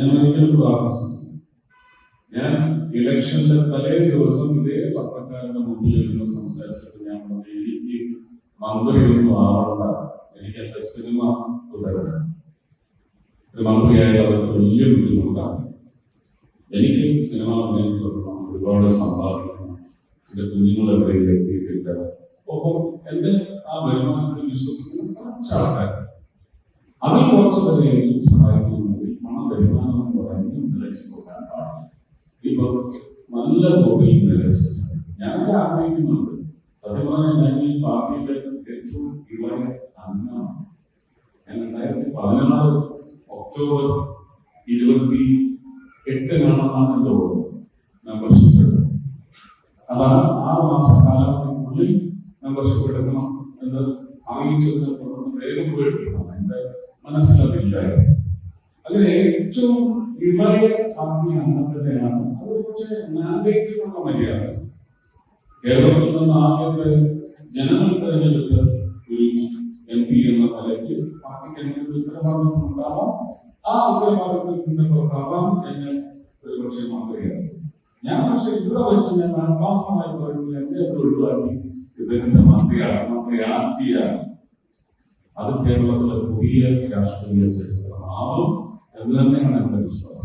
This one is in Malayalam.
ഞാൻ ഒരിക്കലും പ്രാർത്ഥിച്ചിട്ടില്ല ഞാൻ ഇലക്ഷന്റെ തലേ ദിവസം ഇതേ പത്രക്കാരന്റെ മുമ്പിൽ ഇരുന്ന് സംസാരിച്ചിട്ട് ഞാൻ പറഞ്ഞു എനിക്ക് മന്ത്രിയൊന്നും ആവണ്ട. എനിക്ക് എന്റെ സിനിമ തുടരണം. ഒരു മന്ത്രിയായാലും വലിയ ബുദ്ധിമുട്ടാണ്. എനിക്ക് സിനിമ അഭിനയം തുടരണം ഒരുപാട് സമ്പാദിക്കണം. എന്റെ കുഞ്ഞുങ്ങൾ എവിടെയും എത്തിയിട്ടില്ല. ഒപ്പം എന്റെ ആ വരുമാനത്തിൽ വിശ്വസിക്കുന്ന കുറച്ച് ആൾക്കാർ അതിൽ കുറച്ച് പേരെയും സഹായിക്കുന്നുണ്ടെങ്കിൽ പണം വരുമാനം എന്ന് പറയുന്നത് നിലച്ചു പോകാൻ പാടില്ല ഇപ്പൊ നല്ല തോതിൽ നിലച്ചിട്ട് ഞാനൊക്കെ ആഗ്രഹിക്കുന്നുണ്ട്. സത്യം പറഞ്ഞാൽ ഞാൻ ഈ പാർട്ടിയുടെ ഏറ്റവും ഇളയ അംഗമാണ്? ഞാൻ രണ്ടായിരത്തി പതിനാറ് ഒക്ടോബർ ഇരുപത്തി എട്ടിനാണെന്നാണ് എന്റെ ഓർമ്മ. മെമ്പർഷിപ്പ് അതാണ് ആറ് മാസ കാലത്തിനുള്ളിൽ മെമ്പർഷിപ്പ് എടുക്കണം എന്ന് അറിയിച്ചതിനെ തുടർന്ന് വേഗം പോയിട്ടുണ്ട് എന്റെ മനസ്സിലതില്ലായിരുന്നു. അങ്ങനെ ഏറ്റവും ഇളയ പാർട്ടി അംഗത്തിനെയാണ് പക്ഷേ മാൻഡേറ്റിനുള്ള മര്യാദ. കേരളത്തിൽ നിന്ന് ആദ്യത്തെ ജനങ്ങൾ തെരഞ്ഞെടുത്ത ഒരു എം പി എന്ന നിലയ്ക്ക് പാർട്ടിക്ക് എന്തെങ്കിലും ഉത്തരവാദിത്വം ഉണ്ടാവാം. ആ ഉത്തരവാദിത്വത്തിന്റെ പ്രഭാവം എന്ന് ഒരു പക്ഷേ മന്ത്രിയാണ് ഞാൻ പക്ഷെ ഇവിടെ വെച്ച് ഞാൻ ആത്മാർത്ഥമായി പറയുന്നത് ഒക്കെ ഒഴിവാക്കി. ഇദ്ദേഹത്തിന്റെ മന്ത്രിയാണ് മന്ത്രിയാക്കിയാണ്. അത് കേരളത്തിലെ പുതിയ രാഷ്ട്രീയ ചരിത്രമാവും എന്ന് തന്നെയാണ് എന്റെ വിശ്വാസം.